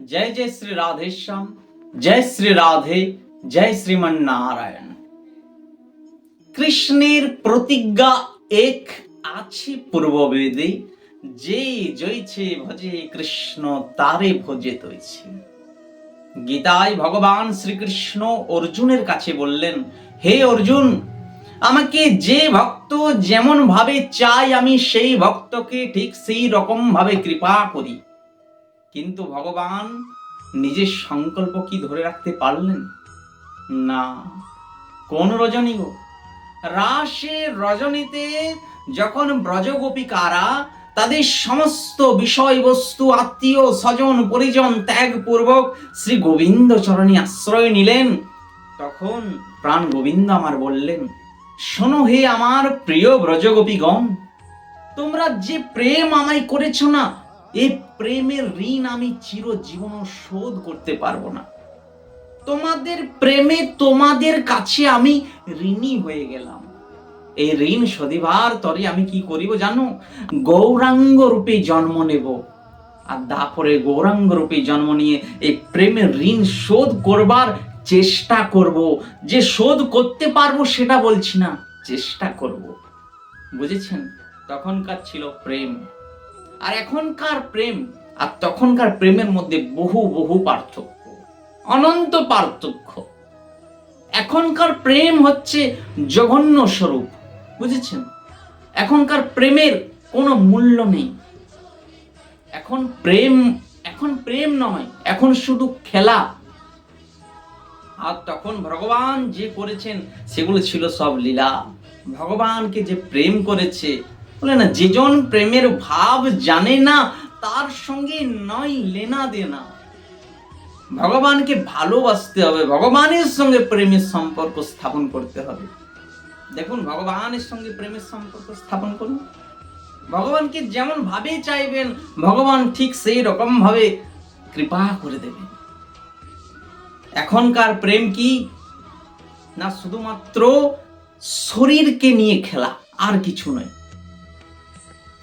জয় জয় শ্রী রাধেশ্যাম জয় শ্রী রাধে, জয় শ্রীমন্নারায়ণ। কৃষ্ণের প্রতিজ্ঞা এক আছে পূর্ববেদে, যে জয়ছে ভজে কৃষ্ণ, তারে ভজে তৈছে। গীতায় ভগবান শ্রীকৃষ্ণ অর্জুনের কাছে বললেন, হে অর্জুন, আমাকে যে ভক্ত যেমন ভাবে চাই আমি সেই ভক্তকে ঠিক সেই রকম ভাবে কৃপা করি। কিন্তু ভগবান নিজের সংকল্প কি ধরে রাখতে পারলেন? না। কোন রজনী গো? রাসের রজনীতে যখন ব্রজগোপিকারা তাদের সমস্ত বিষয়বস্তু, আত্মীয়, স্বজন, পরিজন ত্যাগপূর্বক শ্রী গোবিন্দ চরণে আশ্রয় নিলেন। তখন প্রাণ গোবিন্দ আমার বললেন, শোনো হে আমার প্রিয় ব্রজগোপীগণ, তোমরা যে প্রেম আমায় করেছ না এই প্রেমের ঋণ আমি চিরজীবন শোধ করতে পারব না। তোমাদের প্রেমে তোমাদের কাছে আমি ঋণী হয়ে গেলাম। এই ঋণ শোধিবার তরে আমি কি করিব জানো? গৌরাঙ্গ রূপে জন্ম নেব আর তারপরে গৌরাঙ্গ রূপে জন্ম নিয়ে এই প্রেমের ঋণ শোধ করবার চেষ্টা করব। যে শোধ করতে পারব সেটা বলছি না, চেষ্টা করব। বুঝেছেন? তখনকার ছিল প্রেম। আর এখনকার প্রেম আর তখনকার প্রেমের মধ্যে বহু বহু পার্থক্য। অনন্ত পার্থক্য। এখনকার প্রেম হচ্ছে জঘন্য স্বরূপ, বুঝেছেন? এখনকার প্রেমের কোনো মূল্য নেই। এখন প্রেম এখন প্রেম নয়, এখন শুধু খেলা। আর তখন ভগবান যে করেছেন, সেগুলো ছিল সব লীলা। ভগবানকে যে প্রেম করেছে বলে না, যেজন প্রেমের ভাব জানে না, তার সঙ্গে নয় লেনা দেনা। ভগবানকে ভালোবাসতে হবে, ভগবানের সঙ্গে প্রেমের সম্পর্ক স্থাপন করতে হবে। দেখুন, ভগবানের সঙ্গে প্রেমের সম্পর্ক স্থাপন করুন। ভগবানকে যেমন ভাবে চাইবেন, ভগবান ঠিক সেই রকম ভাবে কৃপা করে দেবেন। এখনকার প্রেম কি? না, শুধুমাত্র শরীরকে নিয়ে খেলা, আর কিছু নয়।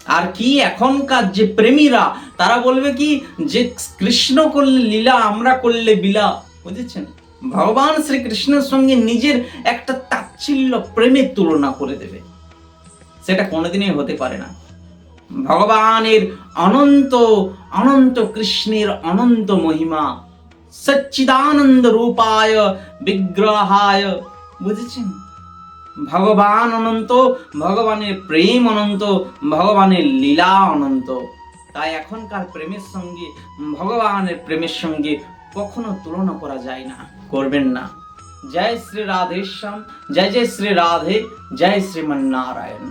আর কি এখনকার যে প্রেমীরা, তারা বলবে কি, যে কৃষ্ণ করলে লীলা, আমরা করলে বিলা বুঝেছেন? ভগবান শ্রীকৃষ্ণের সঙ্গে নিজের একটা তাচ্ছিল্য প্রেমের তুলনা করে দেবে। সেটা কোনোদিনই হতে পারে না। ভগবানের অনন্ত অনন্ত কৃষ্ণের অনন্ত মহিমা, সচ্চিদানন্দ রূপায় বিগ্রহায়। বুঝেছেন? ভগবান অনন্ত, ভগবানের প্রেম অনন্ত, ভগবানের লীলা অনন্ত। তাই এখনকার প্রেমের সঙ্গে, ভগবানের প্রেমের সঙ্গে কখনো তুলনা করা যায় না, করবেন না। জয় শ্রী রাধেশ্যাম, জয় জয় শ্রী রাধে, জয় শ্রীমন্নারায়ণ